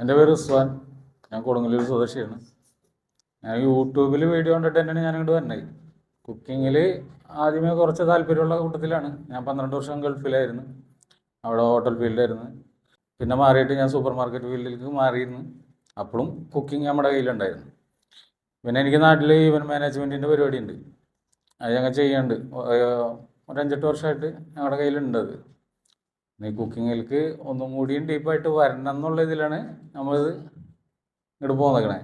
എന്റെ പേര് റിസ്വാൻ. ഞാൻ കൊടുങ്ങല്ലൂർ സ്വദേശിയാണ്. ഞാൻ യൂട്യൂബിൽ വീഡിയോ കണ്ടിട്ട് തന്നെയാണ് ഞാൻ ഇങ്ങോട്ട് വരുന്നത് കുക്കിങ്ങിൽ ആദ്യമേ കുറച്ച് താല്പര്യമുള്ള കൂട്ടത്തിലാണ്. ഞാൻ പന്ത്രണ്ട് വർഷം ഗൾഫിലായിരുന്നു. അവിടെ ഹോട്ടൽ ഫീൽഡായിരുന്നു. പിന്നെ മാറിയിട്ട് ഞാൻ സൂപ്പർ മാർക്കറ്റ് ഫീൽഡിലേക്ക് മാറിയിരുന്നു. അപ്പോഴും കുക്കിംഗ് നമ്മുടെ കയ്യിലുണ്ടായിരുന്നു. പിന്നെ എനിക്ക് നാട്ടിൽ ഈവന്റ് മാനേജ്മെന്റിന്റെ പരിപാടി ഉണ്ട് അത് ഞങ്ങൾ ചെയ്യുന്നുണ്ട് ഒരു അഞ്ചെട്ട് വർഷമായിട്ട് ഞങ്ങളുടെ കയ്യിലുണ്ട് അത്. ഈ കുക്കിങ്ങിലേക്ക് ഒന്നും കൂടിയും ഡീപ്പായിട്ട് വരണം എന്നുള്ള ഇതിലാണ് നമ്മളിത് ഇങ്ങോട്ട് പോന്നേക്കണേ.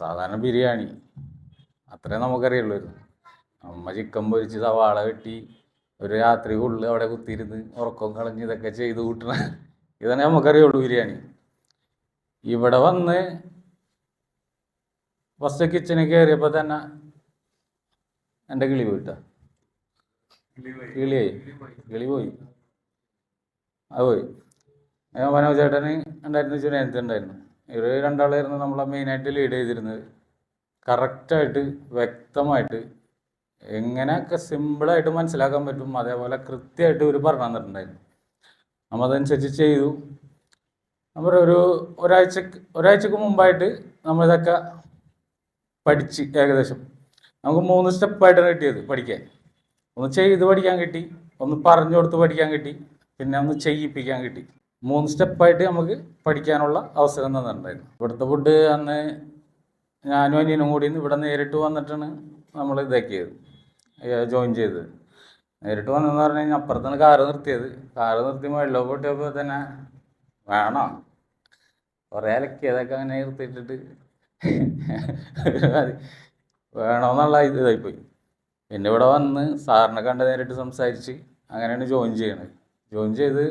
സാധാരണ ബിരിയാണി. അത്രേ നമുക്കറിയുള്ളൂ അമ്മ ചിക്കൻ പൊരിച്ച് സവാള വെട്ടി ഒരു രാത്രി ഉള്ളിൽ അവിടെ കുത്തിയിരുന്ന് ഉറക്കം കളഞ്ഞ് ഇതൊക്കെ ചെയ്ത് കൂട്ടണ ഇതന്നെ നമുക്കറിയുള്ളൂ ബിരിയാണി. ഇവിടെ വന്ന് ഫസ്റ്റ് കിച്ചണിൽ കയറിയപ്പോൾ തന്നെ എന്റെ കിളി പോയിട്ടാ? കിളിയായി? കിളി പോയി. അത് പോയി ഞാൻ മനോജ് ചേട്ടന് ഉണ്ടായിരുന്നു ചുനേനത്ത് ഉണ്ടായിരുന്നു. ഇവർ രണ്ടാളായിരുന്നു നമ്മളെ മെയിനായിട്ട് ലീഡ് ചെയ്തിരുന്നത്. കറക്റ്റായിട്ട് വ്യക്തമായിട്ട് എങ്ങനെയൊക്കെ സിമ്പിളായിട്ട് മനസ്സിലാക്കാൻ പറ്റും അതേപോലെ കൃത്യമായിട്ട് ഇവർ പറഞ്ഞു തന്നിട്ടുണ്ടായിരുന്നു നമ്മൾ അതനുസരിച്ച് ചെയ്തു. നമ്മൾ ഒരു ഒരാഴ്ച ഒരാഴ്ചക്ക് മുമ്പായിട്ട് നമ്മളിതൊക്കെ പഠിച്ച് ഏകദേശം. നമുക്ക് മൂന്ന് സ്റ്റെപ്പായിട്ടാണ് കിട്ടിയത് പഠിക്കാൻ. ഒന്ന് ചെയ്ത് പഠിക്കാൻ കിട്ടി ഒന്ന് പറഞ്ഞു കൊടുത്ത് പഠിക്കാൻ കിട്ടി. പിന്നെ ഒന്ന് ചെയ്യിപ്പിക്കാൻ കിട്ടി. മൂന്ന് സ്റ്റെപ്പായിട്ട് നമുക്ക് പഠിക്കാനുള്ള അവസരം തന്നിട്ടുണ്ടായിരുന്നു. ഇവിടുത്തെ ഫുഡ് അന്ന് ഞാനും അനിയനും കൂടി ഇവിടെ നേരിട്ട് വന്നിട്ടാണ് നമ്മൾ ഇതാക്കിയത്. ജോയിൻ ചെയ്തത്. നേരിട്ട് വന്നെന്ന് പറഞ്ഞു കഴിഞ്ഞാൽ അപ്പുറത്താണ് കാറ് നിർത്തിയത്. കാറ് നിർത്തി വെള്ളം പൊട്ടിയപ്പോൾ തന്നെ വേണോ? കുറേ അലക്കിയതൊക്കെ അങ്ങനെ നിർത്തിയിട്ടിട്ട് വേണമെന്നുള്ള ഇത് ഇതായിപ്പോയി. പിന്നെ ഇവിടെ വന്ന് സാറിനെ കണ്ട് നേരിട്ട് സംസാരിച്ച് അങ്ങനെയാണ് ജോയിൻ ചെയ്യണത്. ജോയിൻ ചെയ്ത്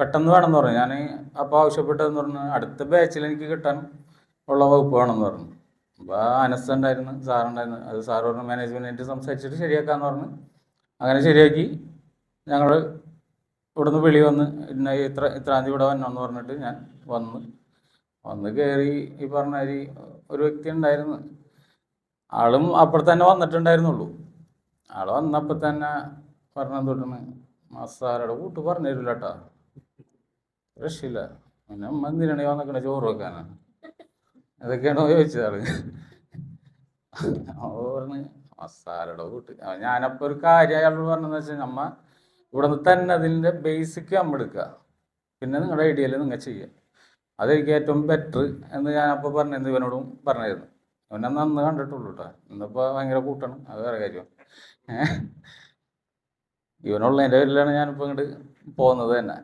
പെട്ടെന്ന് വേണമെന്ന് പറഞ്ഞു. ഞാൻ അപ്പോൾ ആവശ്യപ്പെട്ടതെന്ന് പറഞ്ഞു അടുത്ത ബാച്ചിൽ എനിക്ക് കിട്ടാൻ ഉള്ള വകുപ്പ് വേണമെന്ന് പറഞ്ഞു. അപ്പോൾ അനസ് ഉണ്ടായിരുന്നു സാറുണ്ടായിരുന്നു അത് സാർ പറഞ്ഞു മാനേജ്മെന്റായിട്ട് സംസാരിച്ചിട്ട് ശരിയാക്കാമെന്ന് പറഞ്ഞു അങ്ങനെ ശരിയാക്കി. ഞങ്ങൾ ഇവിടുന്ന് വിളി വന്ന് ഇന്ന ഇത്ര ഇത്രാം തീയതി ഇവിടെ വന്നെന്ന് പറഞ്ഞിട്ട് ഞാൻ വന്ന്. വന്ന് കയറി ഈ പറഞ്ഞ ഒരു വ്യക്തി ഉണ്ടായിരുന്നു. ആളും അപ്പോൾ തന്നെ വന്നിട്ടുണ്ടായിരുന്നുള്ളൂ. ആൾ വന്നപ്പോൾ തന്നെ പറഞ്ഞത് തൊട്ടാണ് മസാലയുടെ കൂട്ട് പറഞ്ഞു തരില്ല കേട്ടോ രക്ഷയില്ല. പിന്നെ അമ്മ എന്തിനാണ് വന്നിക്കണ ചോറ് വെക്കാനാണ് ഇതൊക്കെയാണോ ചോദിച്ചത് ആൾ. പറഞ്ഞ് മസാലയുടെ കൂട്ട്. ഞാനപ്പോൾ ഒരു കാര്യം അയാളോട് പറഞ്ഞതെന്ന് വെച്ചാൽ നമ്മ ഇവിടെ നിന്ന് തന്നെ അതിന്റെ ബേസിക് നമ്മൾ എടുക്കുക. പിന്നെ നിങ്ങളുടെ ഐഡിയയിൽ നിങ്ങൾ ചെയ്യുക അതെനിക്ക് ഏറ്റവും ബെറ്റർ എന്ന് ഞാനപ്പോൾ പറഞ്ഞത് ഇവനോടും പറഞ്ഞായിരുന്നു അവനെ നന്ന് കണ്ടിട്ടുള്ളൂ കേട്ടോ ഇന്നിപ്പോൾ ഭയങ്കര കൂട്ടാണ്. അത് വേറെ കാര്യം. ഏഹ് ഇവനുള്ളതിന്റെ പേരിലാണ് ഞാനിപ്പോൾ ഇങ്ങോട്ട് പോകുന്നത് തന്നെ.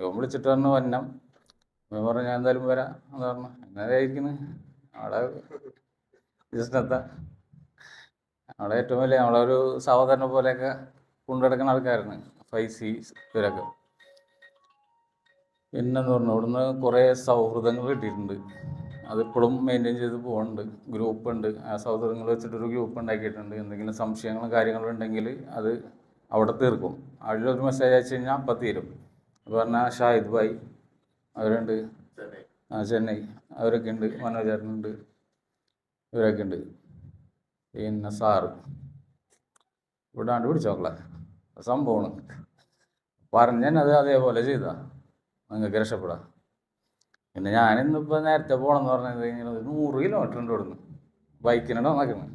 ഇവൻ വിളിച്ചിട്ട് പറഞ്ഞു വന്നം. ഇവൻ പറഞ്ഞു ഞാൻ എന്തായാലും വരാം. എന്ന് പറഞ്ഞു. അങ്ങനെ ആയിരിക്കുന്നു. അവിടെ ജസ്റ്റിനെത്താം അവിടെ ഏറ്റവും വലിയ നമ്മളെ ഒരു സഹോദരനെ പോലെയൊക്കെ കൊണ്ടുനടക്കുന്ന ആൾക്കാരാണ്. ഫൈസി ഇവരൊക്കെ. പിന്നെന്ന് പറഞ്ഞു ഇവിടുന്ന് കുറേ സൗഹൃദങ്ങൾ കിട്ടിയിട്ടുണ്ട്. അതിപ്പോഴും മെയിന്റെയിൻ ചെയ്ത് പോകുന്നുണ്ട് ഗ്രൂപ്പ് ഉണ്ട് ആ സൗഹൃദങ്ങൾ വെച്ചിട്ടൊരു ഗ്രൂപ്പ് ഉണ്ടാക്കിയിട്ടുണ്ട്. എന്തെങ്കിലും സംശയങ്ങളും കാര്യങ്ങളും ഉണ്ടെങ്കിൽ അത് അവിടെ തീർക്കും. അതിലൊരു മെസ്സേജ് അയച്ചു കഴിഞ്ഞാൽ അപ്പം തീരും. അപ്പോൾ പറഞ്ഞാൽ ഷാഹിദ് ഭായ് അവരുണ്ട്. ആ ചെന്നൈ. അവരൊക്കെ ഉണ്ട്. മനോജേട്ടനുണ്ട്. ഇവരൊക്കെ ഉണ്ട്. പിന്നെ സാറ്. ഇവിടെ കണ്ട് പിടിച്ചോക്കളെ സംഭവമാണ് പറഞ്ഞാൽ അത് അതേപോലെ ചെയ്താ. നിങ്ങൾക്ക് രക്ഷപ്പെടാം. പിന്നെ ഞാനിന്നിപ്പോൾ നേരത്തെ പോകണമെന്ന് പറഞ്ഞത് ഇങ്ങനെ നൂറ് കിലോമീറ്റർ ഉണ്ട് ഇവിടുന്ന്. ബൈക്കിനാണ് വന്നേക്കുന്നത്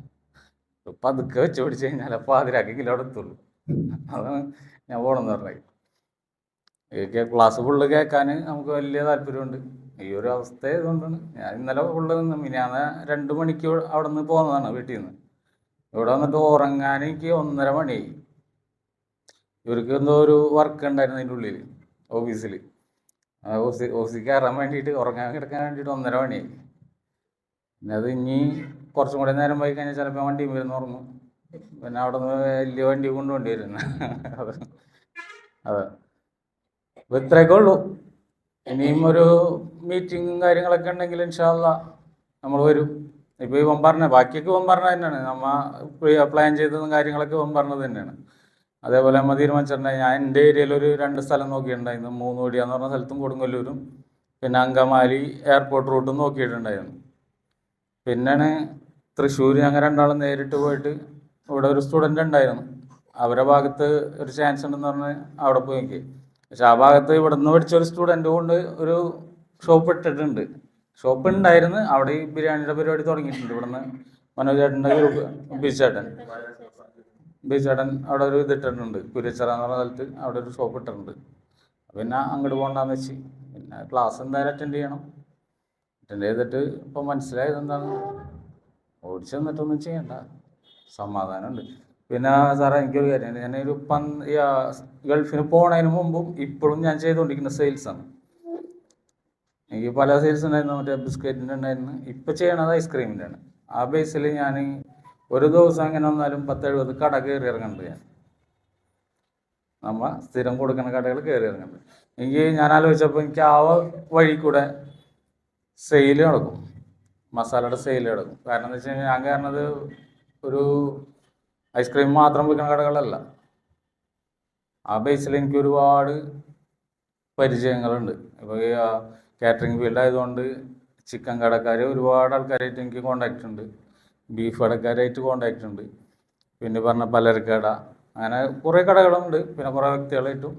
പതുക്കെ വെച്ച് പിടിച്ച് കഴിഞ്ഞാൽ പാതിരാക്കി കിലോ എത്തുള്ളൂ. അതാണ് ഞാൻ പോകണമെന്ന് പറഞ്ഞത്. ക്ലാസ് ഫുള്ള് കേൾക്കാൻ നമുക്ക് വലിയ താല്പര്യമുണ്ട്. ഈ ഒരു അവസ്ഥ ഇതുകൊണ്ടാണ് ഞാൻ ഇന്നലെ ഫുള്ള് നിന്ന് മിനിയാന്ന് രണ്ട് മണിക്ക് അവിടെ നിന്ന് പോകുന്നതാണ് വീട്ടിൽ നിന്ന് ഇവിടെ വന്നിട്ട് ഉറങ്ങാൻ എനിക്ക് ഒന്നര മണിയായി. ഇവർക്ക് എന്തോ ഒരു വർക്ക് ഉണ്ടായിരുന്നു അതിന്റെ ഉള്ളിൽ ഓഫീസിൽ ഓഫീസ് ഓഫീസിൽ കയറാൻ വേണ്ടിയിട്ട് ഉറങ്ങാൻ കിടക്കാൻ വേണ്ടിയിട്ട് ഒന്നര മണിയായി. പിന്നെ അത് ഇനി കുറച്ചും കൂടെ നേരം പോയി കഴിഞ്ഞാൽ ചിലപ്പോൾ വണ്ടിയും വരുന്ന ഉറങ്ങും. പിന്നെ അവിടെ നിന്ന് വലിയ വണ്ടി കൊണ്ടുപോണ്ടി വരും അതെ. അപ്പൊ ഇത്രയൊക്കെ ഉള്ളൂ. ഇനിയും ഒരു മീറ്റിങ്ങും കാര്യങ്ങളൊക്കെ ഉണ്ടെങ്കിൽ ഇൻഷാല്ല നമ്മൾ വരും. ഇപ്പോൾ ഈ വമ്പറിനെ ബാക്കിയൊക്കെ ഇവൻ തന്നെയാണ്. നമ്മ പ്ലാൻ ചെയ്തതും കാര്യങ്ങളൊക്കെ ഇവൻ തന്നെയാണ്. അതേപോലെ നമ്മൾ തീരുമാനിച്ചിട്ടുണ്ടായി. ഞാൻ എന്റെ ഏരിയയിൽ ഒരു രണ്ട് സ്ഥലം നോക്കിയിട്ടുണ്ടായിരുന്നു മൂന്ന് എന്ന് പറഞ്ഞ സ്ഥലത്തും കൊടുങ്ങല്ലൂരും പിന്നെ അങ്കമാലി എയർപോർട്ട് റൂട്ടും നോക്കിയിട്ടുണ്ടായിരുന്നു. പിന്നെയാണ് തൃശ്ശൂർ ഞങ്ങൾ രണ്ടാളും നേരിട്ട് പോയിട്ട് ഇവിടെ ഒരു സ്റ്റുഡന്റ് ഉണ്ടായിരുന്നു. അവരുടെ ഭാഗത്ത് ഒരു ചാൻസ് ഉണ്ടെന്ന് പറഞ്ഞ് അവിടെ പോയി നോക്കി. പക്ഷെ ആ ഭാഗത്ത് ഇവിടെ നിന്ന് പഠിച്ച ഒരു സ്റ്റുഡന്റ് കൊണ്ട് ഒരു ഷോപ്പ് ഇട്ടിട്ടുണ്ട്. ഷോപ്പ് ഉണ്ടായിരുന്നു. അവിടെ ഈ ബിരിയാണിയുടെ പരിപാടി തുടങ്ങിയിട്ടുണ്ട്. ഇവിടുന്ന് മനോജ് ചേട്ടന്റെ ഗ്രൂപ്പ് ബിജുചേട്ടൻ ബിജുചേട്ടൻ അവിടെ ഒരു ഇത് ഇട്ടിട്ടുണ്ട്. കുരിച്ചറ എന്ന് പറഞ്ഞ സ്ഥലത്ത് അവിടെ ഒരു ഷോപ്പ് ഇട്ടിട്ടുണ്ട്. പിന്നെ അങ്ങോട്ട് പോകണ്ടെന്ന് വെച്ച്. പിന്നെ ക്ലാസ് എന്തായാലും അറ്റൻഡ് ചെയ്യണം. അറ്റൻഡ് ചെയ്തിട്ട് ഇപ്പം മനസ്സിലായത് എന്താണ്? ഓടിച്ചു തന്നിട്ടൊന്നും ചെയ്യണ്ട. സമാധാനമുണ്ട്. പിന്നെ സാറേ എനിക്കൊരു കാര്യം. ഞാനൊരു ആ, ഗൾഫിന് പോണതിന് മുമ്പും ഇപ്പോഴും ഞാൻ ചെയ്തുകൊണ്ടിരിക്കുന്ന സെയിൽസാണ് എനിക്ക് പല സെയിൽസ് ഉണ്ടായിരുന്നു. മറ്റേ ബിസ്ക്കറ്റിന്റെ ഉണ്ടായിരുന്നു. ഇപ്പം ചെയ്യണത് ഐസ്ക്രീമിന്റെ ആണ് ആ ബേസിൽ ഞാൻ ഒരു ദിവസം എങ്ങനെ വന്നാലും പത്ത് എഴുപത് കട കയറി ഇറങ്ങുന്നുണ്ട് ഞാൻ. നമ്മൾ സ്ഥിരം കൊടുക്കുന്ന കടകൾ കയറി ഇറങ്ങുന്നുണ്ട് എനിക്ക് ഞാൻ ആലോചിച്ചപ്പോൾ എനിക്ക് ആ വഴി കൂടെ സെയിൽ നടക്കും. മസാലയുടെ സെയിൽ നടക്കും. കാരണം എന്താ വെച്ച് കഴിഞ്ഞാൽ ഞാൻ കയറുന്നത് ഒരു ഐസ്ക്രീം മാത്രം വിൽക്കുന്ന കടകളല്ല. ആ ബേസിൽ എനിക്ക് ഒരുപാട് പരിചയങ്ങളുണ്ട്. ഇപ്പോൾ കാറ്ററിംഗ് ഫീൽഡ് ആയതുകൊണ്ട് ചിക്കൻ കടക്കാർ ഒരുപാട് ആൾക്കാരായിട്ട് എനിക്ക് കോണ്ടാക്റ്റ് ഉണ്ട്. ബീഫ് കടക്കാരായിട്ട് കോണ്ടാക്റ്റ് ഉണ്ട്. പിന്നെ പറഞ്ഞ പലചരക്കട അങ്ങനെ കുറേ കടകളുണ്ട്. പിന്നെ കുറേ വ്യക്തികളായിട്ടും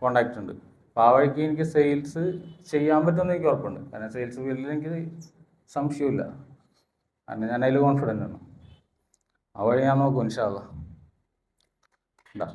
കോണ്ടാക്റ്റ് ഉണ്ട്. അപ്പോൾ ആ വഴിക്ക് എനിക്ക് സെയിൽസ് ചെയ്യാൻ പറ്റുമെന്ന് എനിക്ക് ഉറപ്പുണ്ട്. കാരണം സെയിൽസ് ഫീൽഡിൽ എനിക്ക് സംശയമില്ല. കാരണം ഞാൻ അതിൽ കോൺഫിഡന്റ് ആണ്. ആ വഴി ഞാൻ നോക്കും ഇൻഷാല്ല ഉണ്ടാ